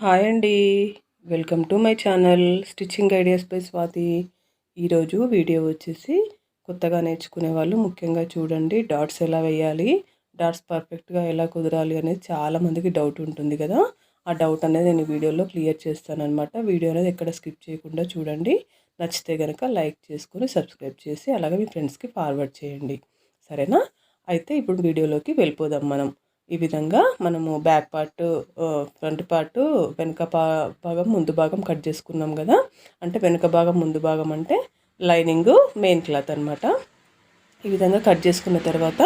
Hi అండి. Welcome to my channel stitching ideas by Swati. ఈరోజు video వచ్చేసి కొత్తగా నేర్చుకునే వాళ్ళు ముఖ్యంగా చూడండి డాట్స్ ఎలా వేయాలి డాట్స్ పర్ఫెక్ట్గా ఎలా కుదరాలి అనేది చాలామందికి డౌట్ ఉంటుంది కదా. ఆ డౌట్ అనేది నేను వీడియోలో క్లియర్ చేస్తానమాట వీడియో అనేది ఎక్కడ స్కిప్ చేయకుండా చూడండి. నచ్చితే కనుక లైక్ చేసుకొని సబ్స్క్రైబ్ చేసి అలాగే మీ ఫ్రెండ్స్కి ఫార్వర్డ్ చేయండి. సరేనా? అయితే ఇప్పుడు వీడియోలోకి వెళ్ళిపోదాం మనం. ఈ విధంగా మనము బ్యాక్ పార్ట్ ఫ్రంట్ పార్ట్ వెనుక భాగం ముందు భాగం కట్ చేసుకున్నాం కదా. అంటే వెనుక భాగం ముందు భాగం అంటే లైనింగ్ మెయిన్ క్లాత్ అనమాట ఈ విధంగా కట్ చేసుకున్న తర్వాత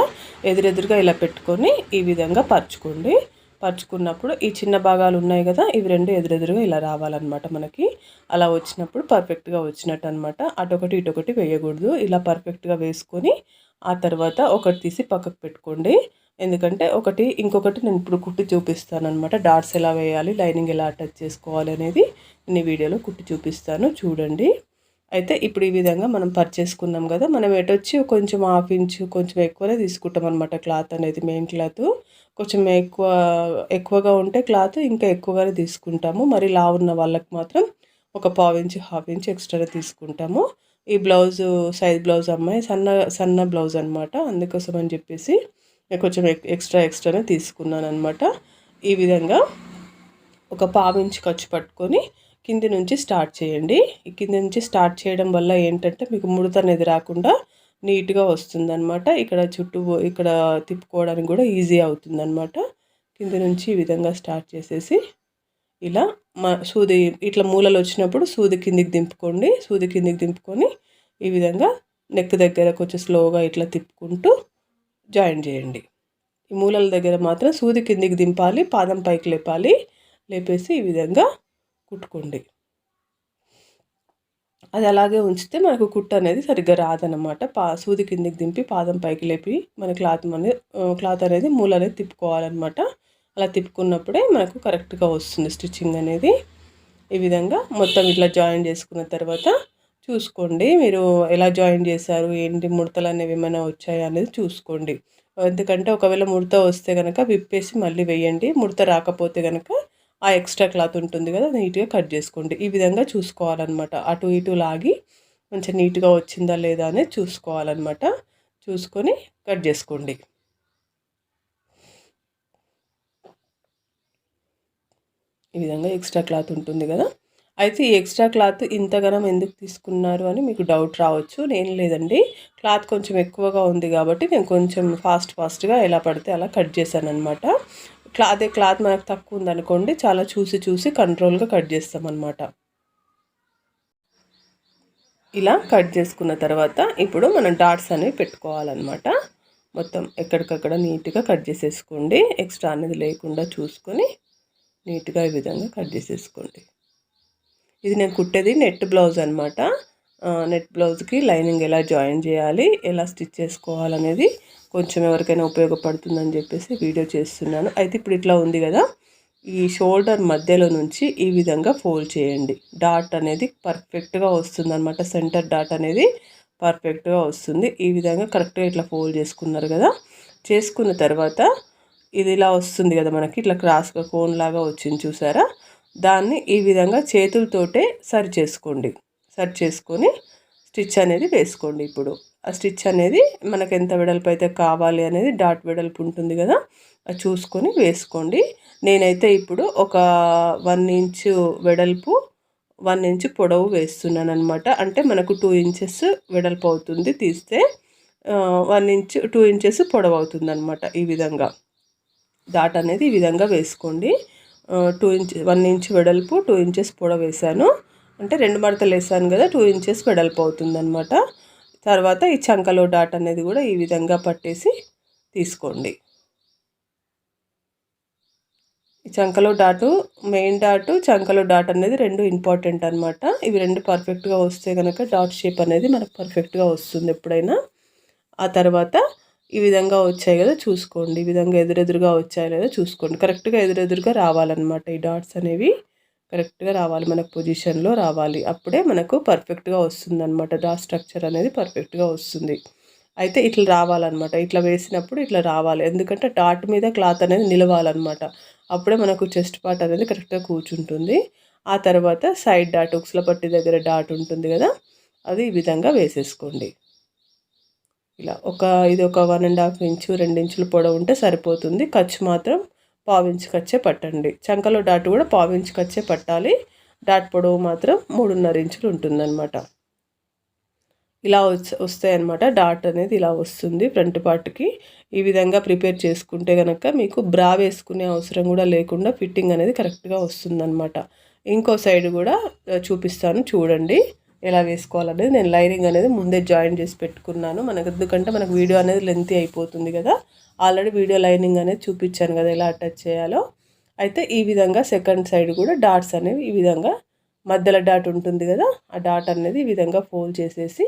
ఎదురెదురుగా ఇలా పెట్టుకొని ఈ విధంగా పరుచుకోండి. పరుచుకున్నప్పుడు ఈ చిన్న భాగాలు ఉన్నాయి కదా ఇవి రెండు ఎదురెదురుగా ఇలా రావాలన్నమాట మనకి. అలా వచ్చినప్పుడు పర్ఫెక్ట్గా వచ్చినట్టు అనమాట అటొకటి ఇటొకటి వేయకూడదు. ఇలా పర్ఫెక్ట్గా వేసుకొని ఆ తర్వాత ఒకటి తీసి పక్కకు పెట్టుకోండి. ఎందుకంటే ఒకటి ఇంకొకటి నేను ఇప్పుడు కుట్టి చూపిస్తాను అనమాట డాట్స్ ఎలా వేయాలి లైనింగ్ ఎలా అటాచ్ చేసుకోవాలి అనేది నేను వీడియోలో కుట్టి చూపిస్తాను. చూడండి. అయితే ఇప్పుడు ఈ విధంగా మనం పర్చేసుకున్నాం కదా మనం ఎటొచ్చి కొంచెం హాఫ్ ఇంచు కొంచెం ఎక్కువనే తీసుకుంటాం అనమాట క్లాత్ అనేది మెయిన్ క్లాత్. కొంచెం ఎక్కువ ఎక్కువగా ఉంటే క్లాత్ ఇంకా ఎక్కువగానే తీసుకుంటాము. మరి లా ఉన్న వాళ్ళకి మాత్రం ఒక పావు ఇంచు హాఫ్ ఇంచ్ ఎక్స్ట్రా తీసుకుంటాము. ఈ బ్లౌజ్ సైజ్ బ్లౌజ్ అమ్మాయి సన్న సన్న బ్లౌజ్ అనమాట అందుకోసం అని చెప్పేసి నేను కొంచెం ఎక్స్ట్రా ఎక్స్ట్రానే తీసుకున్నాను అనమాట ఈ విధంగా ఒక పావించి ఖర్చు పట్టుకొని కింది నుంచి స్టార్ట్ చేయండి. ఈ కింది నుంచి స్టార్ట్ చేయడం వల్ల ఏంటంటే మీకు ముడత అనేది రాకుండా నీట్గా వస్తుందన్నమాట. ఇక్కడ చుట్టూ ఇక్కడ తిప్పుకోవడానికి కూడా ఈజీ అవుతుందన్నమాట. కింది నుంచి ఈ విధంగా స్టార్ట్ చేసేసి ఇలా మా సూది ఇట్లా మూలలు వచ్చినప్పుడు సూది కిందికి దింపుకోండి. సూది కిందికి దింపుకొని ఈ విధంగా నెక్ దగ్గర కొంచెం స్లోగా ఇట్లా తిప్పుకుంటూ జాయిన్ చేయండి. ఈ మూలల దగ్గర మాత్రం సూది కిందికి దింపాలి పాదం పైకి లేపాలి లేపేసి ఈ విధంగా కుట్టుకోండి. అది అలాగే ఉంచితే మనకు కుట్టు అనేది సరిగ్గా రాదనమాట పా సూది కిందికి దింపి పాదం పైకి లేపి మన క్లాత్ అనేది క్లాత్ అనేది మూల అనేది తిప్పుకోవాలన్నమాట. అలా తిప్పుకున్నప్పుడే మనకు కరెక్ట్గా వస్తుంది స్టిచ్చింగ్ అనేది. ఈ విధంగా మొత్తం ఇట్లా జాయిన్ చేసుకున్న తర్వాత చూసుకోండి. మీరు ఎలా జాయిన్ చేశారు? ఏంటి ముడతలు అనేవి ఏమైనా వచ్చాయా అనేది చూసుకోండి. ఎందుకంటే ఒకవేళ ముడత వస్తే కనుక విప్పేసి మళ్ళీ వేయండి. ముడత రాకపోతే కనుక ఆ ఎక్స్ట్రా క్లాత్ ఉంటుంది కదా నీట్గా కట్ చేసుకోండి. ఈ విధంగా చూసుకోవాలన్నమాట. అటు ఇటు లాగి మంచిగా నీట్గా వచ్చిందా లేదా అనేది చూసుకోవాలన్నమాట. చూసుకొని కట్ చేసుకోండి. ఈ విధంగా ఎక్స్ట్రా క్లాత్ ఉంటుంది కదా. అయితే ఈ ఎక్స్ట్రా క్లాత్ ఇంతగానం ఎందుకు తీసుకున్నారు అని మీకు డౌట్ రావచ్చు. నేను లేదండి. క్లాత్ కొంచెం ఎక్కువగా ఉంది కాబట్టి నేను కొంచెం ఫాస్ట్ ఫాస్ట్గా ఎలా పడితే అలా కట్ చేశాను అనమాట క్లా అదే క్లాత్ మనకు తక్కువ ఉందనుకోండి చాలా చూసి చూసి కంట్రోల్గా కట్ చేస్తామన్నమాట. ఇలా కట్ చేసుకున్న తర్వాత ఇప్పుడు మనం డాట్స్ అనేవి పెట్టుకోవాలన్నమాట. మొత్తం ఎక్కడికక్కడ నీట్గా కట్ చేసేసుకోండి. ఎక్స్ట్రా అనేది లేకుండా చూసుకొని నీట్గా ఈ విధంగా కట్ చేసేసుకోండి. ఇది నేను కుట్టేది నెట్ బ్లౌజ్ అనమాట నెట్ బ్లౌజ్కి లైనింగ్ ఎలా జాయిన్ చేయాలి ఎలా స్టిచ్ చేసుకోవాలనేది కొంచెం ఎవరికైనా ఉపయోగపడుతుందని చెప్పేసి వీడియో చేస్తున్నాను. అయితే ఇప్పుడు ఇట్లా ఉంది కదా ఈ షోల్డర్ మధ్యలో నుంచి ఈ విధంగా ఫోల్డ్ చేయండి. డాట్ అనేది పర్ఫెక్ట్గా వస్తుంది అనమాట సెంటర్ డాట్ అనేది పర్ఫెక్ట్గా వస్తుంది. ఈ విధంగా కరెక్ట్గా ఇట్లా ఫోల్డ్ చేసుకున్నారు కదా చేసుకున్న తర్వాత ఇది ఇలా వస్తుంది కదా మనకి ఇట్లా క్రాస్గా కోన్ లాగా వచ్చింది చూసారా? దాన్ని ఈ విధంగా చేతులతోటే సరి చేసుకోండి. సరి చేసుకొని స్టిచ్ అనేది వేసుకోండి ఇప్పుడు. ఆ స్టిచ్ అనేది మనకు ఎంత వెడల్పు అయితే కావాలి అనేది డాట్ వెడల్పు ఉంటుంది కదా అది చూసుకొని వేసుకోండి. నేనైతే ఇప్పుడు ఒక వన్ ఇంచు వెడల్పు వన్ ఇంచ్ పొడవు వేస్తున్నాను అనమాట అంటే మనకు టూ ఇంచెస్ వెడల్పు అవుతుంది తీస్తే వన్ ఇంచ్ టూ ఇంచెస్ పొడవు అవుతుంది అనమాట ఈ విధంగా. డాట్ అనేది ఈ విధంగా వేసుకోండి. టూ ఇంచ్ వన్ ఇంచ్ వెడల్పు టూ ఇంచెస్ పొడవు వేసాను అంటే రెండు మడతలు వేసాను కదా టూ ఇంచెస్ వెడల్పు అవుతుందన్నమాట. తర్వాత ఈ చంకలో డాట్ అనేది కూడా ఈ విధంగా పట్టేసి తీసుకోండి. ఈ చంకలో డాటు మెయిన్ డాటు చంకలో డాట్ అనేది రెండు ఇంపార్టెంట్ అనమాట ఇవి రెండు పర్ఫెక్ట్గా వస్తే కనుక డాట్ షేప్ అనేది మనకు పర్ఫెక్ట్గా వస్తుంది ఎప్పుడైనా. ఆ తర్వాత ఈ విధంగా వచ్చాయి కదా చూసుకోండి. ఈ విధంగా ఎదురెదురుగా వచ్చాయి లేదా చూసుకోండి. కరెక్ట్గా ఎదురెదురుగా రావాలన్నమాట ఈ డాట్స్ అనేవి. కరెక్ట్గా రావాలి మనకు పొజిషన్లో రావాలి. అప్పుడే మనకు పర్ఫెక్ట్గా వస్తుంది అనమాట డాట్ స్ట్రక్చర్ అనేది పర్ఫెక్ట్గా వస్తుంది. అయితే ఇట్లా రావాలన్నమాట. ఇట్లా వేసినప్పుడు ఇట్లా రావాలి. ఎందుకంటే డాట్ మీద క్లాత్ అనేది నిలవాలన్నమాట. అప్పుడే మనకు చెస్ట్ పార్ట్ అనేది కరెక్ట్గా కూర్చుంటుంది. ఆ తర్వాత సైడ్ డాట్ ఉక్స్ల పట్టి దగ్గర డాట్ ఉంటుంది కదా అది ఈ విధంగా వేసేసుకోండి. ఇలా ఒక ఇది ఒక వన్ అండ్ హాఫ్ ఇంచు రెండు ఇంచులు పొడవు ఉంటే సరిపోతుంది. ఖర్చు మాత్రం పావించి ఖర్చే పట్టండి. చంకలో డాట్ కూడా పావించి ఖర్చే పట్టాలి. డాట్ పొడవు మాత్రం మూడున్నర ఇంచులు ఉంటుందన్నమాట. ఇలా వస్తాయనమాట డాట్ అనేది ఇలా వస్తుంది ఫ్రంట్ పార్ట్కి ఈ విధంగా ప్రిపేర్ చేసుకుంటే కనుక మీకు బ్రా వేసుకునే అవసరం కూడా లేకుండా ఫిట్టింగ్ అనేది కరెక్ట్గా వస్తుందన్నమాట. ఇంకో సైడ్ కూడా చూపిస్తాను. చూడండి. ఎలా వేసుకోవాలనేది నేను లైనింగ్ అనేది ముందే జాయిన్ చేసి పెట్టుకున్నాను. మనకు ఎందుకంటే మనకు వీడియో అనేది లెంతీ అయిపోతుంది కదా. ఆల్రెడీ వీడియో లైనింగ్ అనేది చూపించాను కదా ఎలా అటాచ్ చేయాలో. అయితే ఈ విధంగా సెకండ్ సైడ్ కూడా డాట్స్ అనేవి ఈ విధంగా మధ్యలో డాట్ ఉంటుంది కదా. ఆ డాట్ అనేది ఈ విధంగా ఫోల్డ్ చేసేసి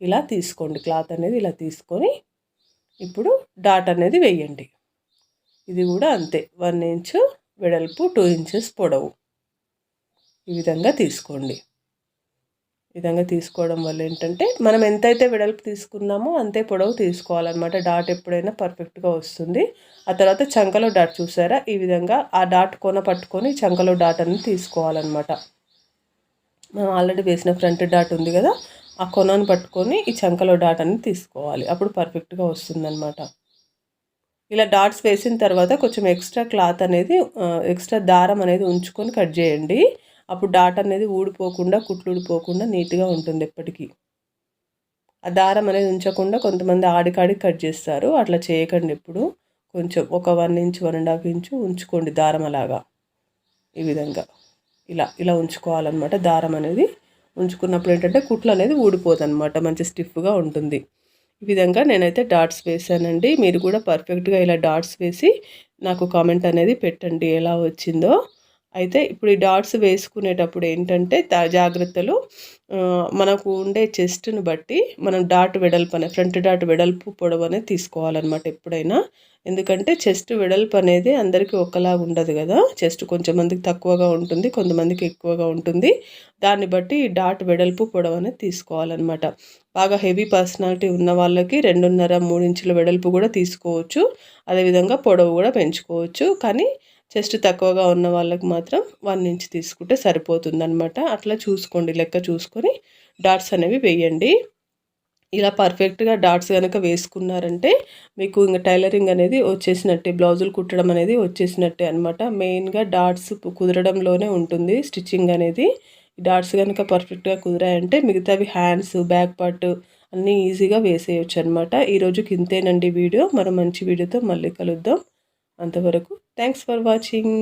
ఇలా తీసుకోండి. క్లాత్ అనేది ఇలా తీసుకొని ఇప్పుడు డాట్ అనేది వేయండి. ఇది కూడా అంతే. వన్ ఇంచు వెడల్పు టూ ఇంచెస్ పొడవు. ఈ విధంగా తీసుకోండి. విధంగా తీసుకోవడం వల్ల ఏంటంటే మనం ఎంతైతే వెడల్పు తీసుకున్నామో అంతే పొడవు తీసుకోవాలన్నమాట. డాట్ ఎప్పుడైనా పర్ఫెక్ట్గా వస్తుంది. ఆ తర్వాత చంకలో డాట్ చూసారా? ఈ విధంగా ఆ డాట్ కొన పట్టుకొని చంకలో డాట్ అనేది తీసుకోవాలన్నమాట. మనం ఆల్రెడీ వేసిన ఫ్రంట్ డాట్ ఉంది కదా ఆ కొనను పట్టుకొని ఈ చంకలో డాట్ అనేది తీసుకోవాలి. అప్పుడు పర్ఫెక్ట్గా వస్తుందన్నమాట. ఇలా డాట్స్ వేసిన తర్వాత కొంచెం ఎక్స్ట్రా క్లాత్ అనేది ఎక్స్ట్రా దారం అనేది ఉంచుకొని కట్ చేయండి. అప్పుడు డాట్ అనేది ఊడిపోకుండా కుట్లు ఊడిపోకుండా నీట్గా ఉంటుంది ఎప్పటికీ. ఆ దారం అనేది ఉంచకుండా కొంతమంది ఆడికాడికి కట్ చేస్తారు. అట్లా చేయకండి ఇప్పుడు కొంచెం ఒక one inch one and half inch ఉంచుకోండి దారం అలాగా. ఈ విధంగా. ఇలా ఇలా ఉంచుకోవాలన్నమాట. దారం అనేది ఉంచుకున్నప్పుడు ఏంటంటే కుట్లు అనేది ఊడిపోదన్నమాట. మంచి స్టిఫ్గా ఉంటుంది. ఈ విధంగా నేనైతే డాట్స్ వేసానండి. మీరు కూడా పర్ఫెక్ట్గా ఇలా డాట్స్ వేసి నాకు కామెంట్ అనేది పెట్టండి. ఎలా వచ్చిందో. అయితే ఇప్పుడు ఈ డాట్స్ వేసుకునేటప్పుడు ఏంటంటే జాగ్రత్తలు మనకు ఉండే చెస్ట్ని బట్టి మనం డాట్ వెడల్పు అనే ఫ్రంట్ డాట్ వెడల్పు పొడవు అనేది తీసుకోవాలన్నమాట ఎప్పుడైనా. ఎందుకంటే చెస్ట్ వెడల్పు అనేది అందరికీ ఒకలాగా ఉండదు కదా. చెస్ట్ కొంచెం మందికి తక్కువగా ఉంటుంది కొంతమందికి ఎక్కువగా ఉంటుంది. దాన్ని బట్టి డాట్ వెడల్పు పొడవు అనేది తీసుకోవాలన్నమాట. బాగా హెవీ పర్సనాలిటీ ఉన్న వాళ్ళకి రెండున్నర మూడు ఇంచుల వెడల్పు కూడా తీసుకోవచ్చు. అదేవిధంగా పొడవు కూడా పెంచుకోవచ్చు. కానీ చెస్ట్ తక్కువగా ఉన్న వాళ్ళకి మాత్రం వన్ ఇంచ్ తీసుకుంటే సరిపోతుందనమాట అట్లా చూసుకోండి లెక్క చూసుకొని డాట్స్ అనేవి వేయండి. ఇలా పర్ఫెక్ట్గా డాట్స్ కనుక వేసుకున్నారంటే మీకు ఇంకా టైలరింగ్ అనేది వచ్చేసినట్టే బ్లౌజులు కుట్టడం అనేది వచ్చేసినట్టే అనమాట మెయిన్గా డాట్స్ కుదరడంలోనే ఉంటుంది స్టిచ్చింగ్ అనేది. డాట్స్ కనుక పర్ఫెక్ట్గా కుదిరాయంటే మిగతావి హ్యాండ్స్ బ్యాక్ పార్ట్ అన్నీ ఈజీగా వేసేయచ్చు అనమాట ఈరోజుకి ఇంతేనండి వీడియో. మరో మంచి వీడియోతో మళ్ళీ కలుద్దాం. అంతవరకు. Thanks for watching